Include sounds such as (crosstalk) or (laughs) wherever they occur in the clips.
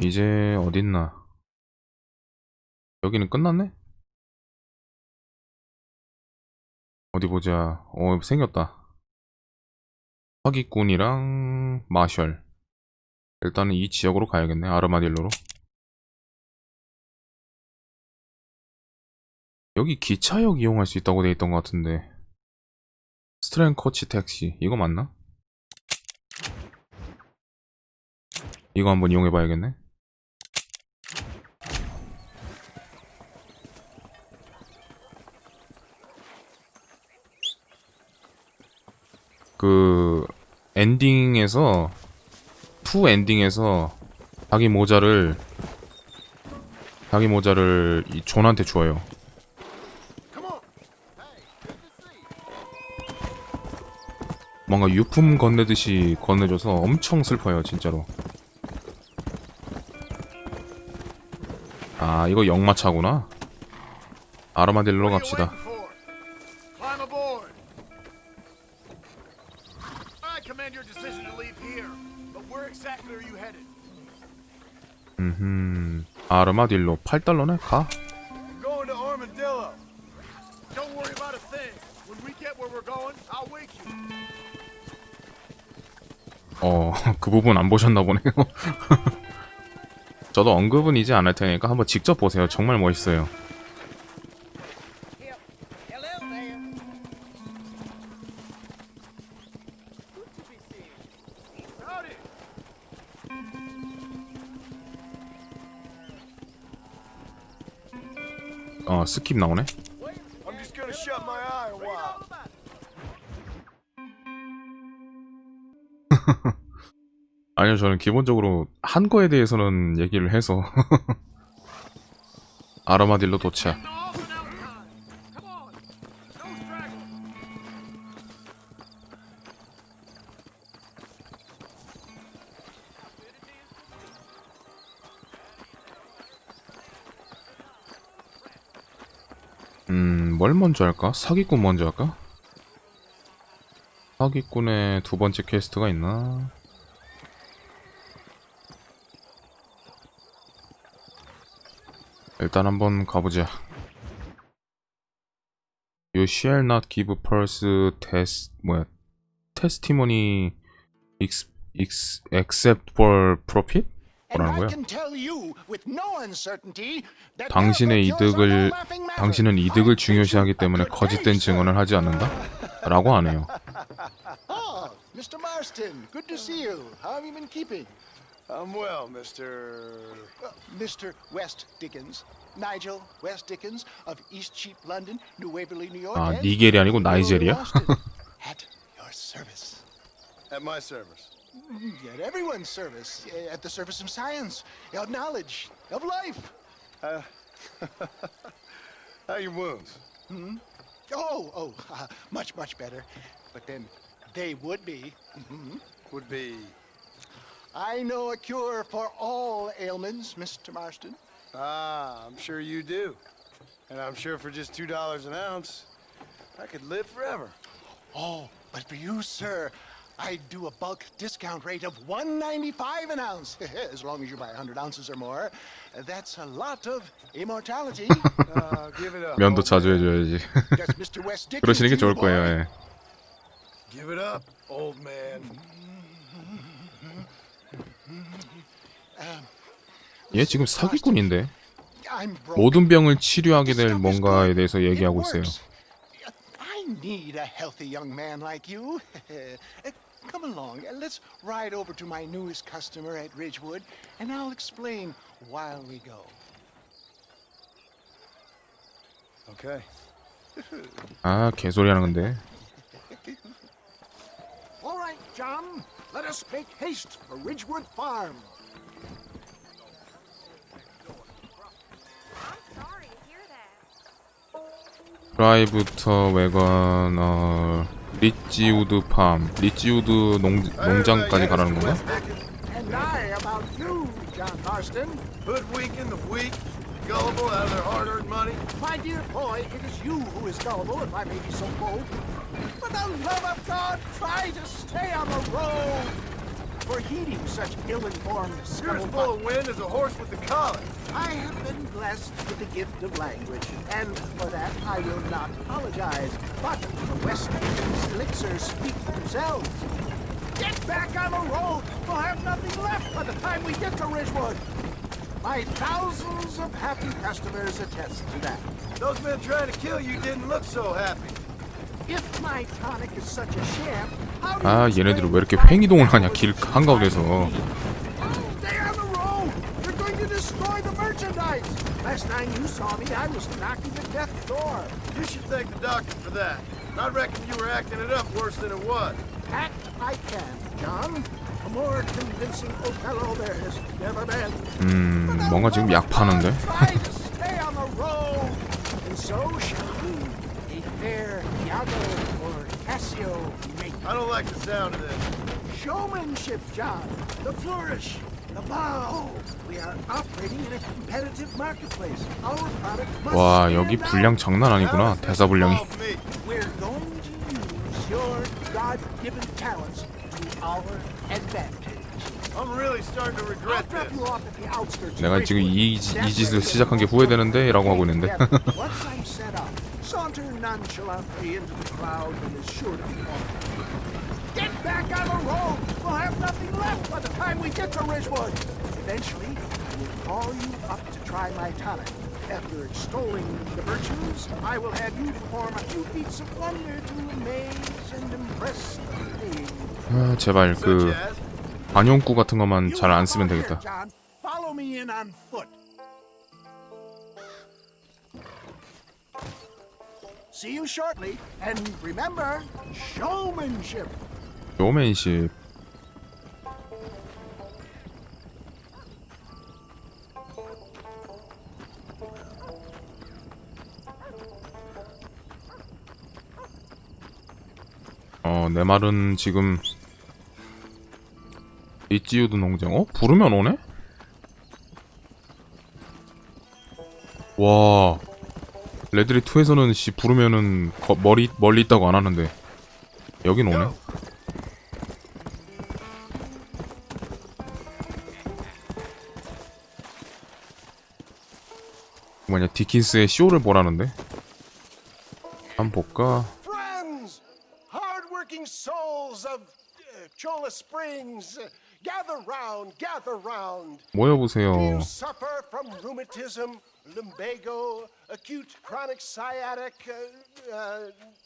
이제 어딨나? 여기는 끝났네? 어디 보자. 어, 생겼다. 사기꾼이랑 마셜. 일단은 이 지역으로 가야겠네. 아르마딜로로. 여기 기차역 이용할 수 있다고 돼 있던 것 같은데. 스트랭 커치 택시. 이거 맞나? 이거 한번 이용해 봐야겠네. 그 엔딩에서 투 엔딩에서 자기 모자를 자기 모자를 이 존한테 줘요. 뭔가 유품 건네듯이 건네줘서 엄청 슬퍼요, 진짜로. 아, 이거 역마차구나. 아르마딜로 갑시다. 아르마딜로 8달러네? 가. 어, 그 부분 안 보셨나 보네요. 저도 언급은 이제 안 할 테니까 한번 직접 보세요. 정말 멋있어요. 어, 스킵 나오네. (laughs) 아니요, 저는 기본적으로 한 거에 대해서는 얘기를 해서. (laughs) 아르마딜로 도착. 음, 뭘 먼저 할까? 사기꾼 먼저 할까? 사기꾼의 두 번째 퀘스트가 있나? 일단 한번 가보자. You shall not give false test 뭐야? testimony ex, ex, except for profit? 뭐라는 거야? 당신의 이득을 당신은 이득을 중요시하기 때문에 거짓된 증언을 하지 않는다? 라고 하네요. Oh, Mr. Marston, good to see you. How have you been keeping? I'm well, Mr. Uh, Mr. West Dickens. Nigel West Dickens of East Cheap London, New Waverly, New York. 아, 니겔이 아니고 Earl 나이제리야? Austin. At your service. At my service. At everyone's service. eh, At the service of science, of knowledge, of life. (laughs) How are your wounds? Oh, oh, (laughs) uh, much, much better. But then they would be. Mhm. Would be. I know a cure for all ailments, Mr. Marston. Ah, I'm sure you do. And I'm sure for just two dollars an ounce, I could live forever. Oh, but for you, sir, I do a bulk discount rate of 195 an ounce, as long as you buy 100 ounces or more. That's a lot of immortality. Uh, give it up. 면도 자주. 해줘야지. That's Mr. West Dickens. 그러시는 게 좋을 거예요. 예. Give it up, old man. 얘 지금 사기꾼인데. 모든 병을 치료하게 될 뭔가에. 대해서 얘기하고 있어요. need a healthy young man like you. Uh, Come along, uh, let's ride over to my newest customer at Ridgewood, and I'll explain while we go. Okay. (laughs) 아 개소리 하는 건데. (laughs) All right, John. Let us make haste for Ridgewood Farm. I'm sorry to hear that. 프라이부터 외관 어 리치우드 팜 리치우드 농, 농장까지 가라는 건가? And I about you, John Marston. Hoodwinking the weak, gullible out of their hard-earned money. My dear boy, it is you who is gullible, if I may be so bold. For the love of God, try to stay on the road. For heeding such ill-informed You're as full of wind as a horse with the collar. I have been blessed with the gift of language, and for that I will not apologize. But the West Indies elixirs speak for themselves. Get back on the road! We'll have nothing left by the time we get to Ridgewood. My thousands of happy customers attest to that. Those men trying to kill you didn't look so happy. 아 얘네들은 왜 이렇게 횡이동을 하냐 길 한가운데서. 음 뭔가 지금 약 파는데 Try to stay on the road! And so shall you, a fair Iago or Cassio make I don't like the sound of this. Showmanship, John. The flourish. The bow. We are operating in a competitive marketplace. Our product must 와 여기. 분량 장난 아니구나 대사 분량이. We're going to use your God-given talents to our advantage. I'm really starting to I'll regret drop this. you off at the outskirts. of 내가 지금. 이, 이 짓을 시작한 게 후회되는데 라고 하고 있는데 Once I'm set up, saunter nonchalantly into the crowd that is sure to be on. Get back on the road! We'll have nothing left by the time we get to Ridgewood. Eventually, I will call you up to try my tonic. After extolling the virtues, I will have you perform a few feats of wonder to amaze and impress the paying. 아, 제발 Such 그 as? 관용구 같은 것만 You 잘 안 hop 쓰면 on here, 되겠다 John. Follow me in on foot. See you shortly, and remember, showmanship. 요맨십 어, 내 말은 지금 이지우드 농장 어? 부르면 오네? 와 레드리 2에서는 씨 부르면은 거, 머리 멀리 있다고 안 하는데 여긴 오네. 뭐냐 디킨스의 쇼를 보라는데 한 번 볼까 Friends, hard-working souls of uh, Chola Springs, uh, gather round, gather round. Do 모여보세요 you suffer from rheumatism, lumbago, acute chronic sciatic, uh, uh,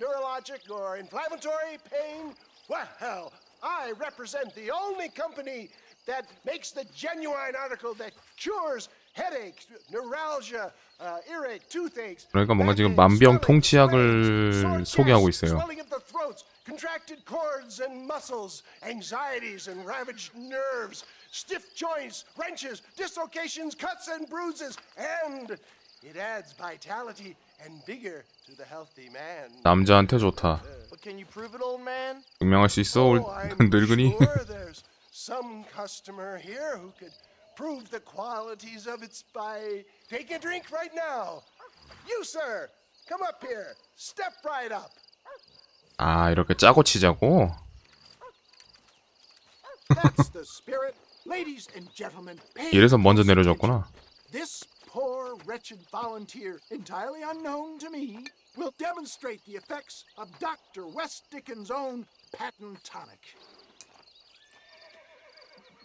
neurologic, or inflammatory pain? Well, I represent the only company that makes the genuine article that cures headaches, neuralgia, uh, earache, toothaches. 그러니까 뭔가 지금 backache, 만병 swelling, 통치약을 sore 소개하고 chest, 있어요. swelling of the throats, contracted cords and muscles, anxieties and ravaged nerves, stiff joints, wrenches, dislocations, cuts and bruises, and it adds vitality and vigor to the healthy man. 남자한테 좋다 But can you prove it, old man? 증명할 수 있어 올 Oh, (laughs) I'm 늙은이 sure there's some customer here who could prove the qualities of it by taking a drink right now. You, sir, come up here. Step right up. 아 이렇게 짜고 치자고 That's the spirit. Ladies and gentlemen, pay 이래서 먼저 close 내려줬구나 attention. This poor, wretched volunteer, entirely unknown to me, will demonstrate the effects of Dr. West Dickens' own patent tonic.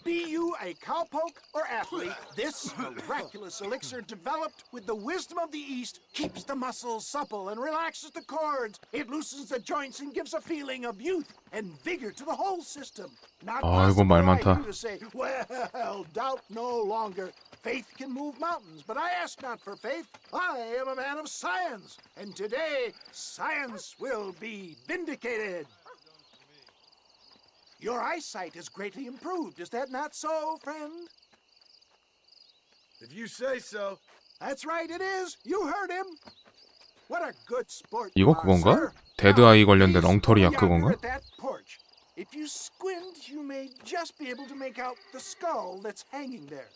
Be you a cowpoke or athlete, this miraculous elixir developed with the wisdom of the East keeps the muscles supple and relaxes the cords. It loosens the joints and gives a feeling of youth and vigor to the whole system. Not 아이고, possible 말 for 많다. you to say, well, doubt no longer. Faith can move mountains, but I ask not for faith. I am a man of science, and today science will be vindicated. Your eyesight has greatly improved. Is that not so, friend? If you say so. That's right, it is. You heard him. What a good sport. you 이거 are, 그건가? sir. 데드 Now, 아이 관련된 please 엉터리 go 약 그건가? yonder at that porch. If you squint, you may just be able to make out the skull that's hanging there.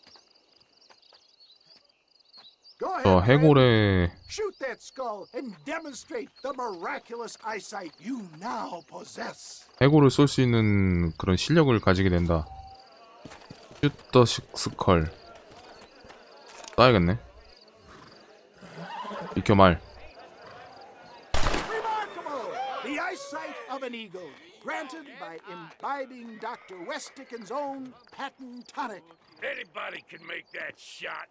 저. 해골의 Shoot that skull and demonstrate the miraculous eyesight you now possess. 해골을 쏠 수 있는 그런 실력을 가지게 된다 슈터 식스컬 따야겠네 비켜 말 Remarkable! The eyesight of an eagle, granted by imbibing Dr. Westickens' own patent tonic. Anybody can make that shot.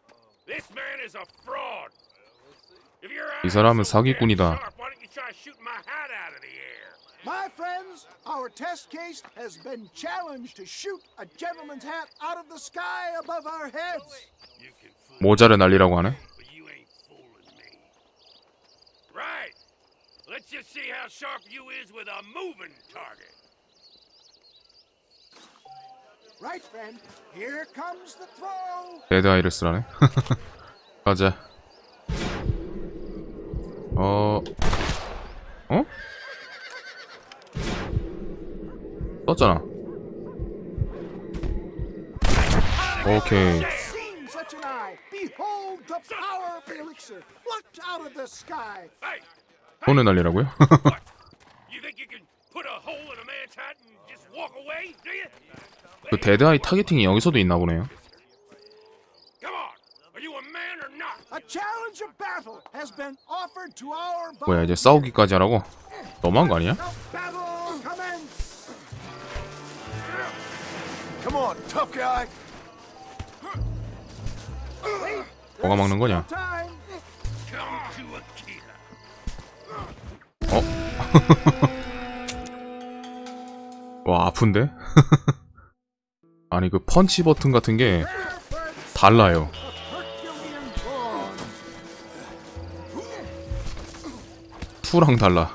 This man is a fraud. If your 이 eyes 사람은 so damn 사기꾼이다. sharp, Why don't you try shooting my hat out of the air? My friends, our test case has been challenged to shoot a gentleman's hat out of the sky above our heads. You can fool 모자를 날리라고 하네 but you ain't fooling me. Right. Let's just see how sharp you is with a moving target. 레드 아이리스라네 가자 어... 어? 떴잖아 오케이 손을 날리라고요? 그 데드아이 타겟팅이 여기서도 있나 보네요 Come on. Are you a man or not? A challenge of battle has been offered to our 뭐야 이제 싸우기까지 하라고? 너무한 거 아니야? The battle commence. Come on, tough guy. 뭐가 막는 거냐? Time. 와 아픈데? 아니 그 펀치 버튼 같은 게 달라요. 투랑 달라.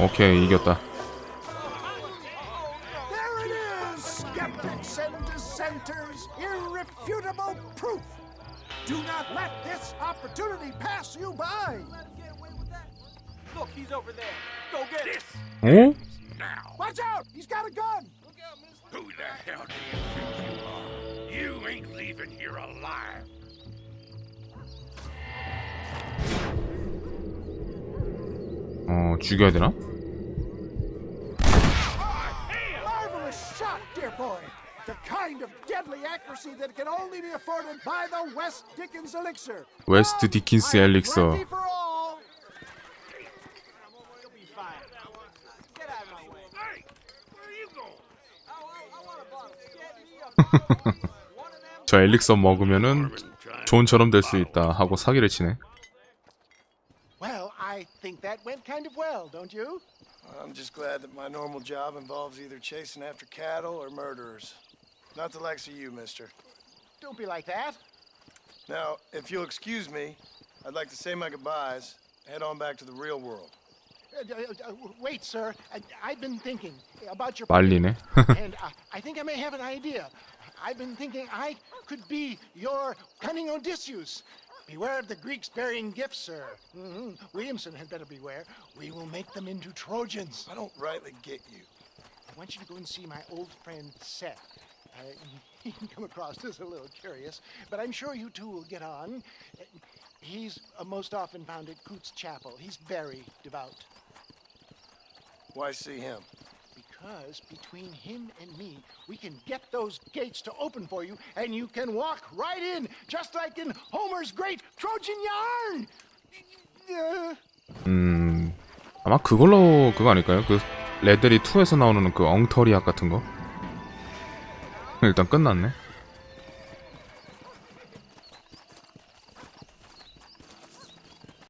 오케이 이겼다 Do not let this opportunity pass you by. Look, he's over there. Go get him. This 어? now. Watch out. He's got a gun. Who the hell do you think you are? You ain't leaving here alive. 어 죽여야 되나? deadly accuracy that can only be afforded by the West Dickens elixir. 웨스트 디킨스 I am 엘릭서 ready for all. You'll be fine. Get out of my way. Hey, where are you going? I, I, I want a bottle. Get me a bottle. (laughs) One of them. 저 엘릭서 먹으면은 존처럼 될 수 있다 하고 사기를 치네 Well, I think that went kind of well, don't you? I'm just glad that my normal job involves either chasing after cattle or murderers. Not the likes of you, mister. Don't be like that. Now, if you'll excuse me, I'd like to say my goodbyes, head on back to the real world. Uh, uh, uh, wait, sir. I, I've been thinking about your 말리네 (laughs) and uh, I think I may have an idea. I've been thinking I could be your cunning Odysseus. Beware of the Greeks burying gifts, sir. hmm Williamson had better beware. We will make them into Trojans. I don't rightly get you. I want you to go and see my old friend Seth. Uh, he can come (laughs) across as a little curious, but I'm sure you two will get on. Uh, He's uh, most often found at Coots Chapel. He's very devout. Why see him? Because between him and me, we can get those gates to open for you, and you can walk right in, just like in Homer's great Trojan yarn. Uh, 음 아마 그걸로 그거 아닐까요? 그 레데리 2에서 나오는 그 엉터리 학 같은 거 일단 끝났네